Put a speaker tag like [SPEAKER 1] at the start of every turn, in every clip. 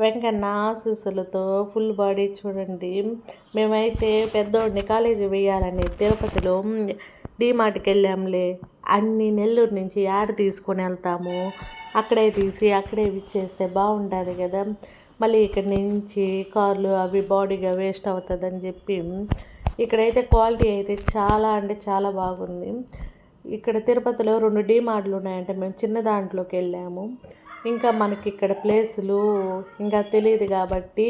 [SPEAKER 1] వెంకన్న ఆశీస్సులతో full body చూడండి. మేమైతే పెద్దోడిని కాలేజీ వేయాలని తిరుపతిలో డీమార్ట్కి వెళ్ళాంలే. అన్ని నెల్లూరు నుంచి యాడ్ తీసుకొని వెళ్తాము? అక్కడే తీసి అక్కడే ఇచ్చేస్తే బాగుంటుంది కదా. మళ్ళీ ఇక్కడి నుంచి కార్లు అవి బాడీగా వేస్ట్ అవుతుందని చెప్పి ఇక్కడైతే క్వాలిటీ అయితే చాలా అంటే చాలా బాగుంది. ఇక్కడ తిరుపతిలో రెండు డీమార్ట్లు ఉన్నాయంటే మేము చిన్న దాంట్లోకి వెళ్ళాము. ఇంకా మనకి ఇక్కడ ప్లేసులు ఇంకా తెలియదు కాబట్టి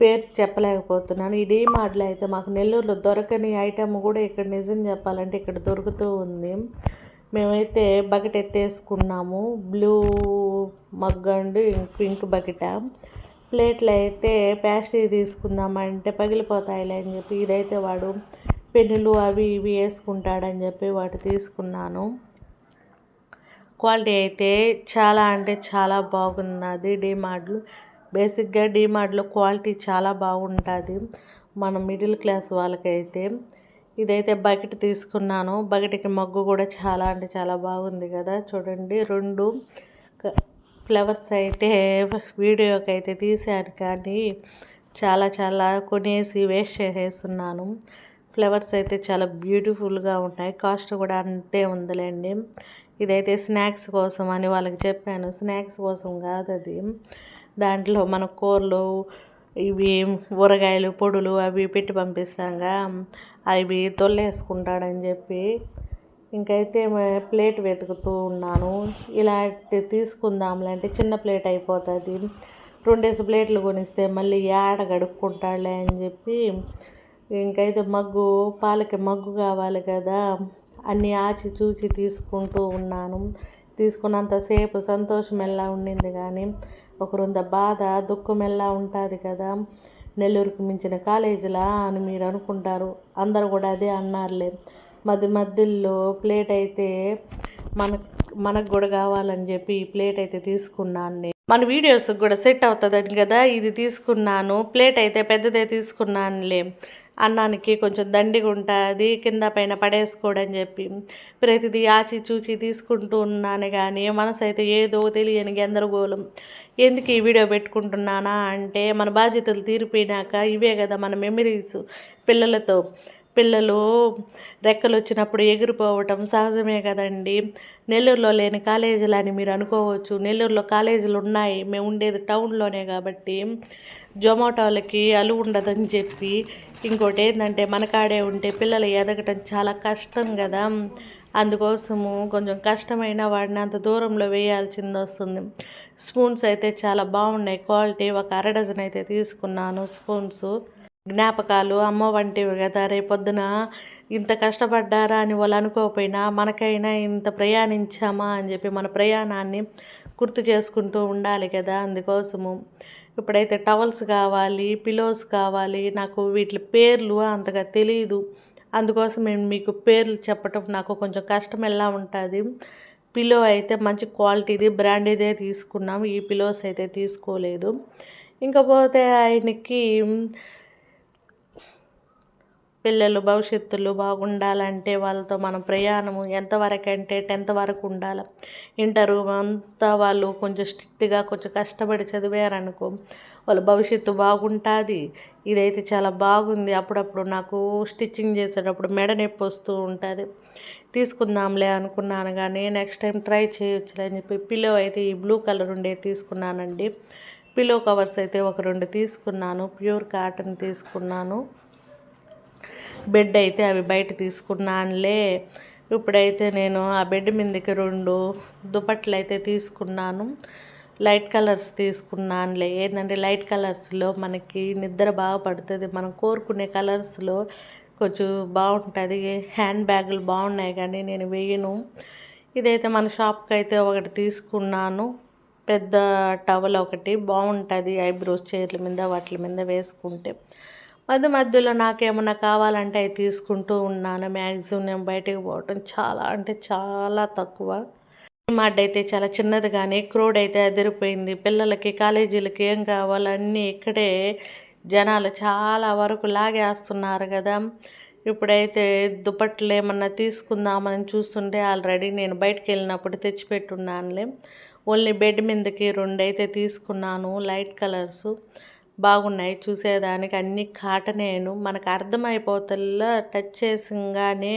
[SPEAKER 1] పేరు చెప్పలేకపోతున్నాను. ఈ డీమార్ట్లో అయితే మాకు నెల్లూరులో దొరకని ఐటమ్ కూడా ఇక్కడ నిజం చెప్పాలంటే ఇక్కడ దొరుకుతూ ఉంది. మేమైతే bucket ఎత్తేసుకున్నాము. Blue mug and pink bucket. ప్లేట్లు అయితే ప్యాస్ట్రీ తీసుకుందామంటే పగిలిపోతాయిలే అని చెప్పి ఇదైతే వాడు పెన్నులు అవి ఇవి వేసుకుంటాడని చెప్పి వాటి తీసుకున్నాను. క్వాలిటీ అయితే చాలా అంటే చాలా బాగున్నది. డీమార్ట్లు బేసిక్గా డీమార్ట్లో క్వాలిటీ చాలా బాగుంటుంది. మన మిడిల్ క్లాస్ వాళ్ళకైతే. ఇదైతే బకెట్ తీసుకున్నాను. బకెట్కి మగ్గు కూడా చాలా అంటే చాలా బాగుంది కదా. చూడండి రెండు ఫ్లవర్స్ అయితే వీడియోకి అయితే తీశాను కానీ చాలా చాలా కొనేసి వేస్ట్ చేసేస్తున్నాను. ఫ్లవర్స్ అయితే చాలా బ్యూటిఫుల్గా ఉన్నాయి. కాస్ట్ కూడా అంతే ఉందిలేండి. ఇదైతే స్నాక్స్ కోసం అని వాళ్ళకి చెప్పాను. స్నాక్స్ కోసం కాదు అది. దాంట్లో మన కూరలు ఇవి ఊరగాయలు పొడులు అవి పెట్టి పంపిస్తాంగా. అవి తొల్లేసుకుంటాడని చెప్పి ఇంకైతే ప్లేట్ వెతుకుతూ ఉన్నాను. ఇలాంటి తీసుకుందాంలే అంటే చిన్న ప్లేట్ అయిపోతుంది. రెండేసి ప్లేట్లు కొనిస్తే మళ్ళీ ఏడ గడుపుకుంటాడులే అని చెప్పి ఇంకైతే మగ్గు పాలకి మగ్గు కావాలి కదా. అన్నీ ఆచి చూచి తీసుకుంటూ ఉన్నాను. తీసుకున్నంతసేపు సంతోషం ఎలా ఉండింది కానీ ఒకరుంద బాధ దుఃఖం ఎలా ఉంటుంది కదా? నెల్లూరుకు మించిన కాలేజీలా అని మీరు అనుకుంటారు. అందరు కూడా అదే అన్నారులే. మధ్య మధ్యలో ప్లేట్ అయితే మన మనకు కూడా కావాలని చెప్పి ఈ ప్లేట్ అయితే తీసుకున్నాను నేను. మన వీడియోస్కి కూడా సెట్ అవుతుందని కదా? ఇది తీసుకున్నాను. ప్లేట్ అయితే పెద్దదే తీసుకున్నానులే. అన్నానికి కొంచెం దండిగా ఉంటుంది కింద పైన పడేసుకోడని చెప్పి ప్రతిదీ ఆచి చూచి తీసుకుంటూ ఉన్నాను కానీ మనసు అయితే ఏదో తెలియని గందరగోళం. ఎందుకు ఈ వీడియో పెట్టుకుంటున్నానా అంటే మన బాధ్యతలు తీరిపోయినాక ఇవే కదా మన మెమరీస్ పిల్లలతో. పిల్లలు రెక్కలు వచ్చినప్పుడు ఎగిరిపోవటం సహజమే కదండి. నెల్లూరులో లేని కాలేజీలు అని మీరు అనుకోవచ్చు. నెల్లూరులో కాలేజీలు ఉన్నాయి. మేము ఉండేది టౌన్లోనే కాబట్టి జొమాటోలకి అలు ఉండదని చెప్పి ఇంకోటి ఏంటంటే మనకాడే ఉంటే పిల్లలు ఎదగటం చాలా కష్టం కదా. అందుకోసము కొంచెం కష్టమైన వాడిని అంత దూరంలో వేయాల్సింది వస్తుంది. స్పూన్స్ అయితే చాలా బాగున్నాయి. క్వాలిటీ ఒక అర డజన్ అయితే తీసుకున్నాను స్పూన్స్. జ్ఞాపకాలు అమ్మ వంటివి కదా రేపొద్దున ఇంత కష్టపడ్డారా అని వాళ్ళు అనుకోకపోయినా మనకైనా ఇంత ప్రయాణించామా అని చెప్పి మన ప్రయాణాన్ని గుర్తు చేసుకుంటూ ఉండాలి కదా అందుకోసము. ఇప్పుడైతే టవల్స్ కావాలి పిలోస్ కావాలి నాకు వీటి పేర్లు అంతగా తెలియదు అందుకోసం నేను మీకు పేర్లు చెప్పటం నాకు కొంచెం కష్టం ఎలా ఉంటుంది. పిలో అయితే మంచి క్వాలిటీది బ్రాండేదే తీసుకున్నాం. ఈ పిలోస్ అయితే తీసుకోలేదు. ఇంకపోతే ఆయనకి పిల్లలు భవిష్యత్తులో బాగుండాలంటే వాళ్ళతో మనం ప్రయాణము ఎంతవరకు అంటే టెన్త్ వరకు ఉండాలి. ఇంటర్ అంతా వాళ్ళు కొంచెం స్ట్రిక్ట్గా కొంచెం కష్టపడి చదివారనుకో వాళ్ళ భవిష్యత్తు బాగుంటుంది. ఇదైతే చాలా బాగుంది. అప్పుడప్పుడు నాకు స్టిచ్చింగ్ చేసేటప్పుడు మెడ నొప్పి వస్తూ ఉంటుంది. తీసుకుందాంలే అనుకున్నాను కానీ నెక్స్ట్ టైం ట్రై చేయొచ్చులే అని చెప్పి పిల్లో అయితే ఈ బ్లూ కలర్ ఉండే తీసుకున్నానండి. పిల్లో కవర్స్ అయితే ఒక రెండు తీసుకున్నాను. ప్యూర్ కాటన్ తీసుకున్నాను. బెడ్ అయితే అవి బయట తీసుకున్నానులే. ఇప్పుడైతే నేను ఆ బెడ్ మీదకి రెండు దుపట్లు అయితే తీసుకున్నాను. లైట్ కలర్స్ తీసుకున్నానులే. ఏంటంటే లైట్ కలర్స్లో మనకి నిద్ర బాగా పడుతుంది. మనం కోరుకునే కలర్స్లో కొంచెం బాగుంటుంది. హ్యాండ్ బ్యాగులు బాగున్నాయి కానీ నేను వేయను. ఇదైతే మన షాప్కి అయితే ఒకటి తీసుకున్నాను. పెద్ద టవల్ ఒకటి. బాగుంటుంది ఐబ్రోస్ చైర్ల మీద వాటి మీద వేసుకుంటే. మధ్య మధ్యలో నాకేమన్నా కావాలంటే అవి తీసుకుంటూ ఉన్నాను. మ్యాక్సిమం నేను బయటకు పోవటం చాలా అంటే చాలా తక్కువ. మాడ్ అయితే చాలా చిన్నది కానీ క్రోడ్ అయితే అదిరిపోయింది. పిల్లలకి కాలేజీలకి ఏం కావాలన్నీ ఇక్కడే జనాలు చాలా వరకు లాగేస్తున్నారు కదా. ఇప్పుడైతే దుప్పట్లు ఏమన్నా తీసుకుందామని చూస్తుంటే ఆల్రెడీ నేను బయటకు వెళ్ళినప్పుడు తెచ్చిపెట్టున్నానులే. ఓన్లీ బెడ్ మీదకి రెండు అయితే తీసుకున్నాను లైట్ కలర్స్. బాగున్నాయి. చూసేదానికి అన్ని కాటనేను మనకు అర్థమైపోతల్లా టచ్ చేసింగానే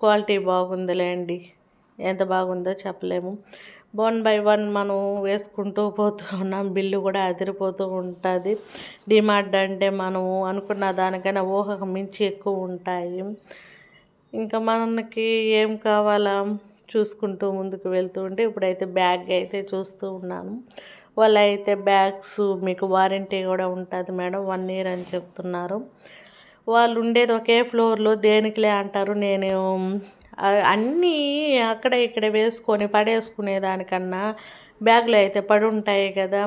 [SPEAKER 1] క్వాలిటీ బాగుందిలేండి. ఎంత బాగుందో చెప్పలేము. వన్ బై వన్ మనం వేసుకుంటూ పోతూ ఉన్నాం. బిల్లు కూడా అదిరిపోతూ ఉంటుంది. డిమార్ట్ అంటే మనము అనుకున్న దానికైనా ఊహకు మించి ఎక్కువ ఉంటాయి. ఇంకా మనకి ఏం కావాలా? చూసుకుంటూ ముందుకు వెళ్తూ ఉంటే ఇప్పుడైతే బ్యాగ్ అయితే చూస్తూ ఉన్నాను. వాళ్ళు అయితే బ్యాగ్స్ మీకు వారంటీ కూడా ఉంటుంది మేడం వన్ ఇయర్ అని చెప్తున్నారు. వాళ్ళు ఉండేది ఒకే ఫ్లోర్లో దేనికిలే అంటారు? నేను అన్నీ అక్కడ ఇక్కడ వేసుకొని పడేసుకునే దానికన్నా బ్యాగ్లో అయితే పడి ఉంటాయి కదా.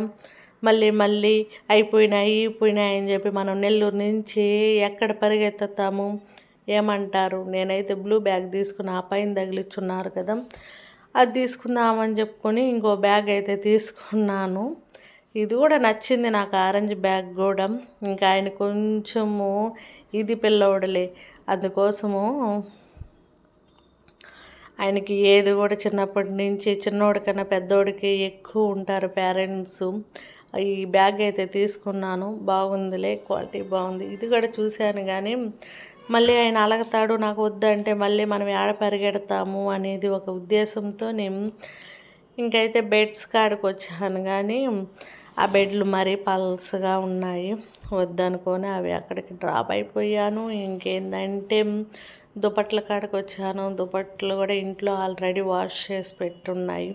[SPEAKER 1] మళ్ళీ మళ్ళీ అయిపోయినాయి అయిపోయినాయి అని చెప్పి మనం నెల్లూరు నుంచి ఎక్కడ పరిగెత్తుతాము? ఏమంటారు? నేనైతే బ్లూ బ్యాగ్ తీసుకుని ఆ పైన తగిలిచ్చున్నారు కదా. అది తీసుకుందామని చెప్పుకొని ఇంకో బ్యాగ్ అయితే తీసుకున్నాను. ఇది కూడా నచ్చింది నాకు ఆరెంజ్ బ్యాగ్ కూడా. ఇంకా ఆయన కొంచెము ఇది పిల్లవడలే అందుకోసము ఆయనకి ఏది కూడా చిన్నప్పటి నుంచి చిన్నోడికన్నా పెద్దోడికి ఎక్కువ ఉంటారు పేరెంట్స్. ఈ బ్యాగ్ అయితే తీసుకున్నాను. బాగుందిలే క్వాలిటీ బాగుంది. ఇది కూడా చూశాను కానీ మళ్ళీ ఆయన అలగతాడు నాకు వద్దంటే మళ్ళీ మనం ఏడ పరిగెడతాము అనేది ఒక ఉద్దేశంతో నేను ఇంకైతే బెడ్స్ కాడికి వచ్చాను. కానీ ఆ బెడ్లు మరీ పల్స్గా ఉన్నాయి. వద్దనుకొని అవి అక్కడికి డ్రాప్ అయిపోయాను. ఇంకేందంటే దుపట్ల కాడికి వచ్చాను. దుప్పట్లు కూడా ఇంట్లో ఆల్రెడీ వాష్ చేసి పెట్టున్నాయి.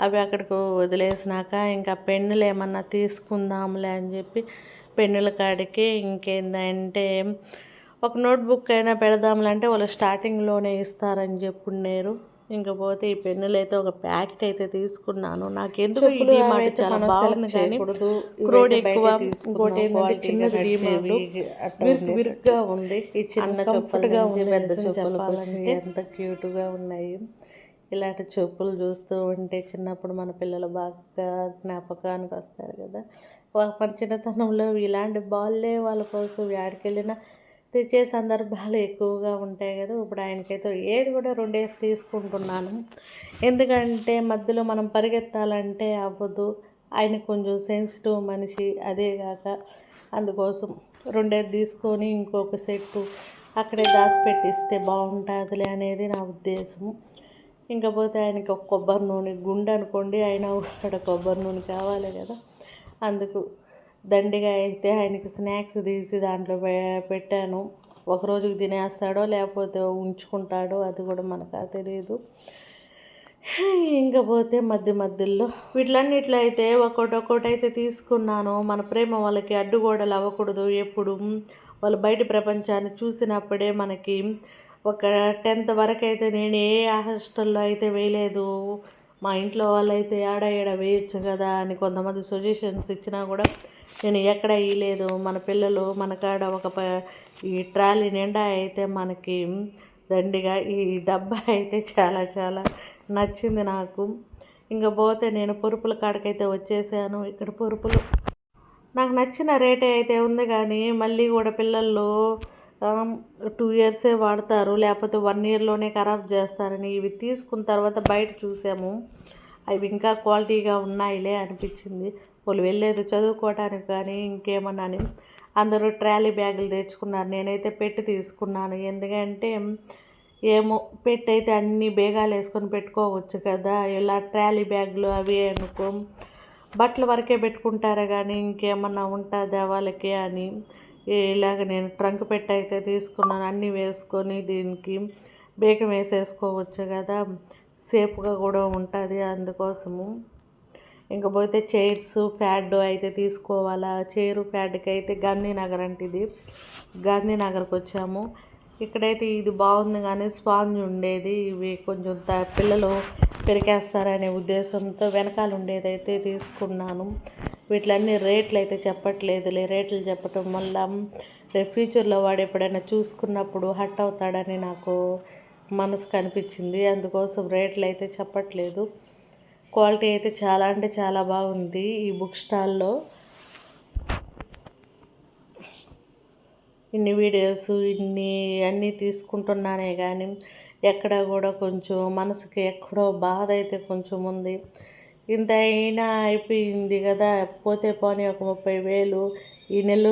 [SPEAKER 1] అవి అక్కడికి వదిలేసినాక ఇంకా పెన్నులు ఏమన్నా తీసుకుందాంలే అని చెప్పి పెన్నుల కాడికి ఇంకేందంటే ఒక నోట్బుక్ అయినా పెడదాంలంటే వాళ్ళు స్టార్టింగ్లోనే ఇస్తారని చెప్పున్నారు. ఇంకపోతే ఈ పెన్నులు అయితే ఒక ప్యాకెట్ అయితే తీసుకున్నాను. నాకు ఎందుకు ఈ డిమార్ట్ చాలా బాగుంది కానీ క్రోడ్ ఎక్కువ ఇంకోటి ఏంటంటే చిన్నది డిమార్ట్ విరుగ్గా ఉంది. ఈ చిన్న కంఫర్ట్గా ఉంది పెద్ద చెప్పాలంటే ఎంత క్యూట్గా ఉన్నాయి. ఇలాంటి చెప్పులు చూస్తూ ఉంటే చిన్నప్పుడు మన పిల్లలు బాగా జ్ఞాపకానికి వస్తారు కదా. మన చిన్నతనంలో ఇలాంటి బాల్లే వాళ్ళ కోసం యాడికెళ్ళినా తెచ్చే సందర్భాలు ఎక్కువగా ఉంటాయి కదా. ఇప్పుడు ఆయనకైతే ఏది కూడా రెండేసి తీసుకుంటున్నాను. ఎందుకంటే మధ్యలో మనం పరిగెత్తాలంటే అవ్వదు. ఆయన కొంచెం సెన్సిటివ్ మనిషి అదేగాక అందుకోసం రెండేది తీసుకొని ఇంకొక సెట్టు అక్కడే దాచిపెట్టిస్తే బాగుంటుందిలే అనేది నా ఉద్దేశం. ఇంకపోతే ఆయనకి ఒక కొబ్బరి నూనె గుండె అనుకోండి ఆయన కూడా కొబ్బరి నూనె కావాలి కదా. అందుకు దండిగా అయితే ఆయనకి స్నాక్స్ తీసి దాంట్లో పెట్టాను. ఒక రోజుకి తినేస్తాడో లేకపోతే ఉంచుకుంటాడో అది కూడా మనకు తెలియదు ఇంకా పోతే మధ్య మధ్యలో వీటిలన్నిట్లో అయితే ఒక్కొక్కటి అయితే తీసుకున్నాను. మన ప్రేమ వాళ్ళకి అడ్డుగోడలు అవ్వకూడదు ఎప్పుడు. వాళ్ళు బయట ప్రపంచాన్ని చూసినప్పుడే మనకి ఒక టెన్త్ వరకు అయితే నేను ఏ హాస్టల్లో అయితే వేయలేదు. మా ఇంట్లో వాళ్ళైతే ఆడ ఏడ వేయచ్చు కదా అని కొంతమంది సజెషన్స్ ఇచ్చినా కూడా నేను ఎక్కడ ఇయ్యలేదు మన పిల్లలు మన కాడ ఒక ప ఈ ట్రాలీ నిండా అయితే మనకి దండిగా ఈ డబ్బా అయితే చాలా చాలా నచ్చింది నాకు. ఇంకా పోతే నేను పొరుపుల కాడకైతే వచ్చేసాను ఇక్కడ పొరుపులు. నాకు నచ్చిన రేటే అయితే ఉంది కానీ మళ్ళీ కూడా పిల్లలు టూ ఇయర్సే వాడతారు. లేకపోతే వన్ ఇయర్లోనే ఖరాబ్ చేస్తారని ఇవి తీసుకున్న తర్వాత బయట చూసాము. అవి ఇంకా క్వాలిటీగా ఉన్నాయిలే అనిపించింది. వాళ్ళు వెళ్ళేది చదువుకోవటానికి కానీ ఇంకేమన్నా అని అందరూ ట్రాలీ బ్యాగులు తెచ్చుకున్నారు. నేనైతే పెట్టి తీసుకున్నాను. ఎందుకంటే ఏమో పెట్టి అయితే అన్ని బేగాలు వేసుకొని పెట్టుకోవచ్చు కదా. ఇలా ట్రాలీ బ్యాగులు అవి అనుకో బట్టలు వరకే పెట్టుకుంటారా కానీ ఇంకేమన్నా ఉంటుందా వాళ్ళకి అని. ఇలాగ నేను ట్రంక్ పెట్టి అయితే తీసుకున్నాను. అన్నీ వేసుకొని దీనికి బేగం వేసేసుకోవచ్చు కదా. సేఫ్గా కూడా ఉంటుంది అందుకోసము. ఇంకపోతే చైర్స్ ప్యాడ్ అయితే తీసుకోవాలా? చైరు ప్యాడ్కి అయితే గాంధీనగర్ అంటే ఇది గాంధీనగర్కి వచ్చాము. ఇక్కడైతే ఇది బాగుంది కానీ స్పాంజ్ ఉండేది. ఇవి కొంచెం త పిల్లలు పెరికేస్తారనే ఉద్దేశంతో వెనకాల ఉండేదైతే తీసుకున్నాను. వీటిలన్నీ రేట్లు అయితే చెప్పట్లేదులే. రేట్లు చెప్పటం వల్ల రేపు ఫ్యూచర్లో వాడు ఎప్పుడైనా చూసుకున్నప్పుడు హట్ అవుతాడని నాకు మనసు కనిపించింది అందుకోసం రేట్లు అయితే చెప్పట్లేదు. క్వాలిటీ అయితే చాలా అంటే చాలా బాగుంది ఈ బుక్ స్టాల్లో. ఇన్ని వీడియోస్ ఇన్ని అన్నీ తీసుకుంటున్నానే కానీ ఎక్కడ కూడా కొంచెం మనసుకి ఎక్కడో బాధ అయితే కొంచెం ఉంది. ఇంత అయినా అయిపోయింది కదా? పోతే పోనీ ఒక ముప్పై వేలు ఈ నెల్లూరు